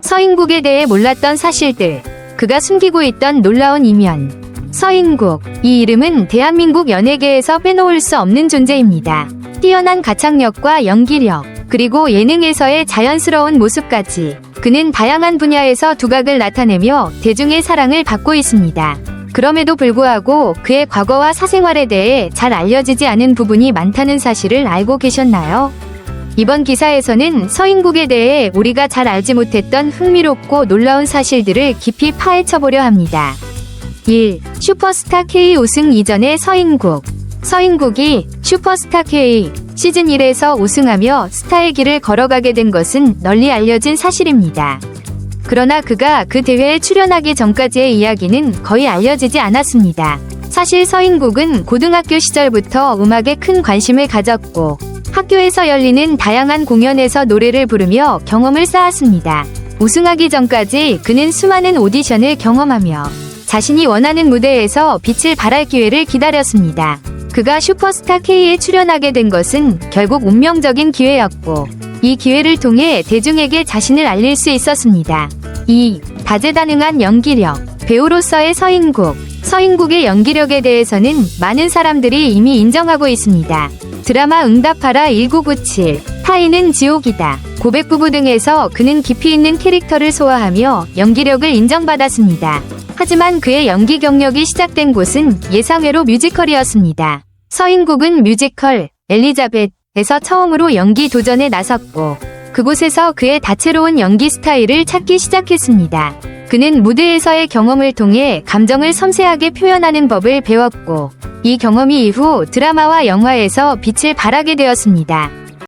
서인국에 대해 몰랐던 사실들, 그가 숨기고 있던 놀라운 이면. 서인국, 이 이름은 대한민국 연예계에서 빼놓을 수 없는 존재입니다. 뛰어난 가창력과 연기력, 그리고 예능에서의 자연스러운 모습까지 그는 다양한 분야에서 두각을 나타내며 대중의 사랑을 받고 있습니다. 그럼에도 불구하고 그의 과거와 사생활에 대해 잘 알려지지 않은 부분이 많다는 사실을 알고 계셨나요? 이번 기사에서는 서인국에 대해 우리가 잘 알지 못했던 흥미롭고 놀라운 사실들을 깊이 파헤쳐보려 합니다. 1. 슈퍼스타 K 우승 이전의 서인국. 서인국이 슈퍼스타 K 시즌 1에서 우승하며 스타의 길을 걸어가게 된 것은 널리 알려진 사실입니다. 그러나 그가 그 대회에 출연하기 전까지의 이야기는 거의 알려지지 않았습니다. 사실 서인국은 고등학교 시절부터 음악에 큰 관심을 가졌고 학교에서 열리는 다양한 공연에서 노래를 부르며 경험을 쌓았습니다. 우승하기 전까지 그는 수많은 오디션을 경험하며 자신이 원하는 무대에서 빛을 발할 기회를 기다렸습니다. 그가 슈퍼스타 K에 출연하게 된 것은 결국 운명적인 기회였고 이 기회를 통해 대중에게 자신을 알릴 수 있었습니다. 2. 다재다능한 연기력 배우로서의 서인국 서인국의 연기력에 대해서는 많은 사람들이 이미 인정하고 있습니다. 드라마 응답하라 1997, 타인은 지옥이다, 고백부부 등에서 그는 깊이 있는 캐릭터를 소화하며 연기력을 인정받았습니다. 하지만 그의 연기 경력이 시작된 곳은 예상외로 뮤지컬이었습니다. 서인국은 뮤지컬 엘리자벳에서 처음으로 연기 도전에 나섰고 그곳에서 그의 다채로운 연기 스타일을 찾기 시작했습니다. 그는 무대에서의 경험을 통해 감정을 섬세하게 표현하는 법을 배웠고 이 경험이 이후 드라마와 영화에서 빛을 발하게 되었습니다.